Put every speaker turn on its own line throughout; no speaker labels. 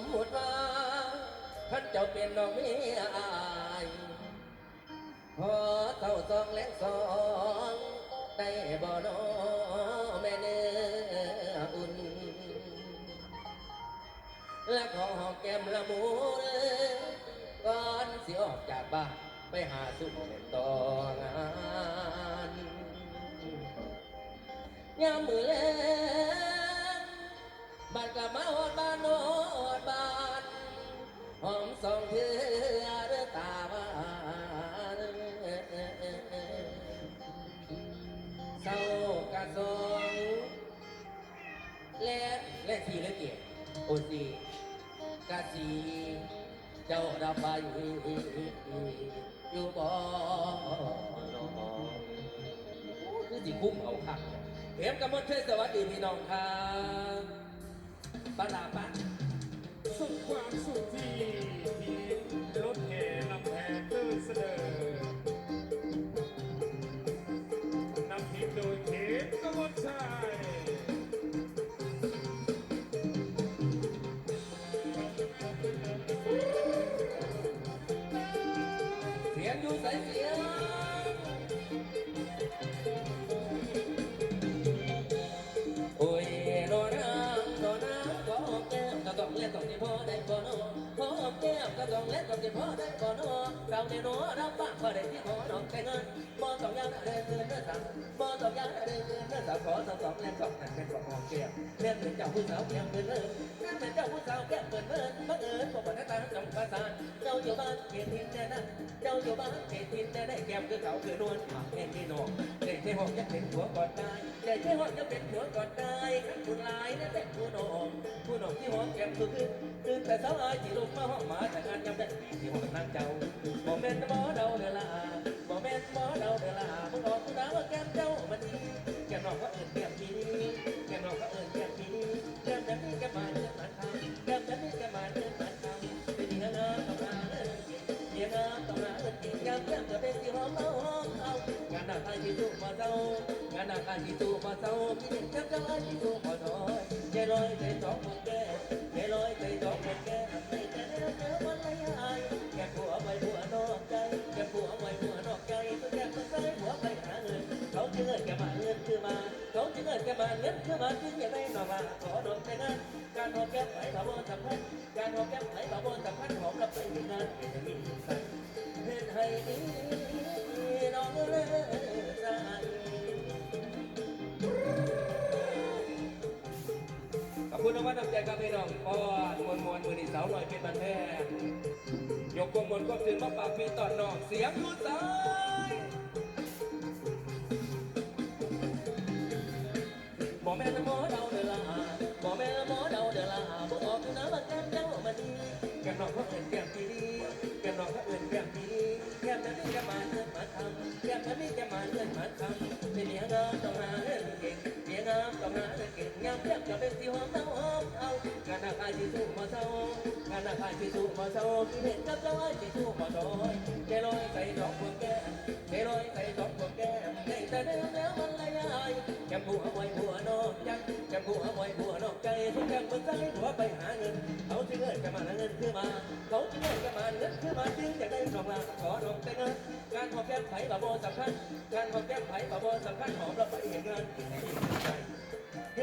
มมติว่าท่านเจ้าเป็นน้องเมียอายพอเท่าสองและสองได้บ่นอแม่เนื้ออุ่น และขอหอมแก้มละมุนก่อนสิออกจากบ้านไปหาสุขเล่นต่องานยามมือแลงบ้านกลับมาหอดบ้าน หอมสองเทือเรือตาบานเศร้ากระสงและและทีและเกียรโอสีกาสีเจ้าดาบาอยู่อยู่บ่คือสิคุ้มเอาคักเข็มกับมดเทยสวัสดีพี่น้องครับปลาปะ
สุ อเรา
ในโนรับปากบ่ได้ที่ขอน้องแต่งงานบ่ต้องยากเดินเดินเดินสังบ่ต้องยากเดินเดินเดินสังขอสองสองเล่นสองนั่นเป็นของหอมแก้มเล่นเป็นเจ้าผู้สาวแก้มเปิดเอิญนั่นเป็นเจ้าผู้สาวแก้มเปิดเอิญบังเอิญบ่บ่ได้ตาจังประสาเจ้าอยู่บ้านเขตทินแน่นั่นเจ้าอยู่บ้านเขตทินแน่ได้แก้มคือเขาคือนวลปากแม่ที่นองเด็กที่ห้องยังเป็นหัวกอนได้ เด็กที่ห้องยังเป็นหัวก่อนได้ขันคุณลายนั่นแหละผู้นองผู้นองที่หอมแก้มคือคือตื่นแต่เช้าอายที่ลงมาห้องหมาแต่งานยามได้ที่ห้องนั่งเจ้าบอกแม่นบ่เดาเดล่าบอกแม่นบ่เดาเดล่ามึงออกกูด่าว่าแก้น้าางานหนักให้ที่สู้มาเจ้าพี่เด็กแก้มจะให้ที่สู้มาถอยใจลอยใจสองคนแก้ใจลอยใจสองคนแก้ไม่แต่เนื้อเนื้อมันละยายแก้ผัวไปผัวนอกใจแก้ผัวไปผัวนอกใจก็แก้มา ขอบคุณนวัดนำใจกับพี่น้องเพราะว่ามวลมวลมือนีสาวหน่อยเป็นบันแท้ยกกงมวลก็ถึงมาปากมีตอนน้อกเสียงอยู่ซ้ายบ่แม่นหมอเดาเดอละบ่แม่นหมอเดาเดอละบ่ออกอยู่นะว่าแก้มเจ้ามันดีแก้มน้องเขาเอื่นแก้มดีแก้มน้องเขาเอื่นแก้มดีแก้มนั้นนี่แก้มาเลื่อนมาทำแก้มนั้นนี่แก้มาเลื่อนมาทำเป็นเนี้ยก็ต้องหาเงิน เก่งเนี้ยก็ต้องหาเงินเก่งยามแก้มจะเป็นสีหอมเต้าหอมเอาการนาคาที่สู้มาเศร้าการนาคาที่สู้มาเศร้าที่เห็นกับเจ้าไอ้ที่สู้มาดอยใจลอยใส่ดอกบัวแก้มใจลอยใส่ดอกบัวแก้มได้แต่เดิมแล้วมันละยายแก้มผัวไว้ผัวนอกจังแก้มผัวไว้ผัวนอกใจทุกแก้มบนใจผัวไปหาเงินเขาจะเงินกันมาเงินคือมาเขาจะเงินกันมาเงินคือมาจึงจะได้ดอกลาขอดอกแต่เงินการหอบแก้มไผ่บาโบสำคัญการหอบแก้มไผ่บาโบสำคัญหอมเราไปเห็นงาน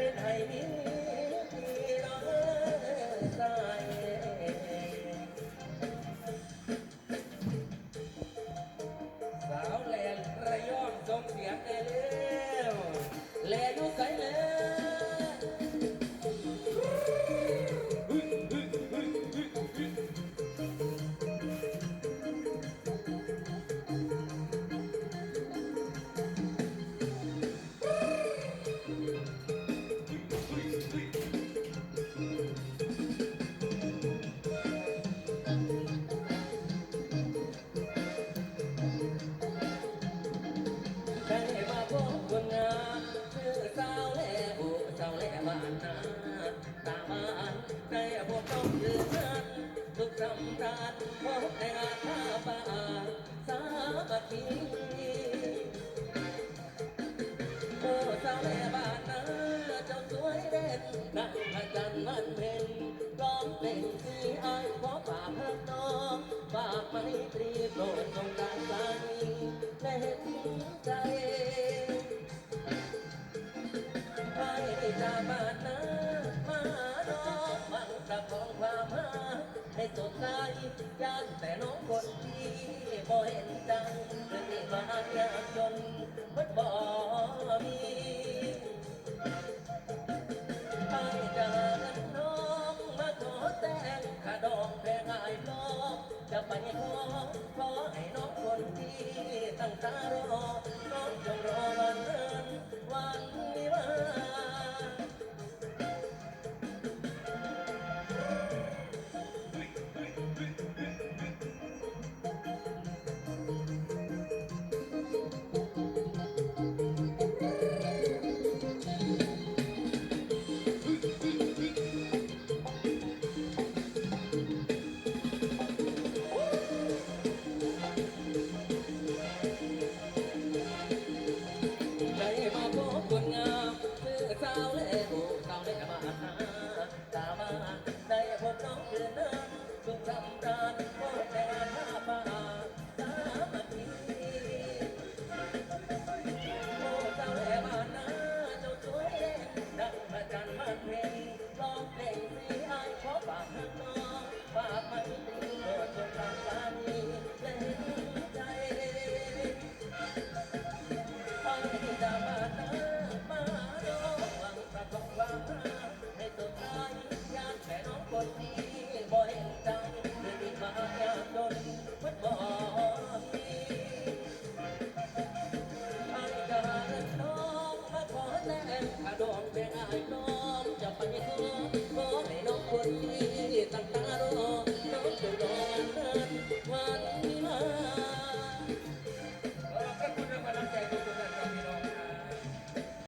ที่ใใจพวกต้องเดือดทุกคำราดพบแต่อาฆาตป่าสาบัดนี้โอ้สาวแม่บ้านนาเจ้าสวยเด่นนักงพจันทร์มันเพ็ญร้องเพลงสีอายขอฝากเพิ่มน้องฝากไม่ตรีโปรดจงการสามีและเห็น แต่น้องคนที่บ่เห็นดังเลยมายากจนมันบ่มีไอ้จากน้องมาขอแต่งข้าดองแพงไอ้ลอกจะไปขอขอให้น้องคนที่ตั้งตารอ เดินเดินจนทำได้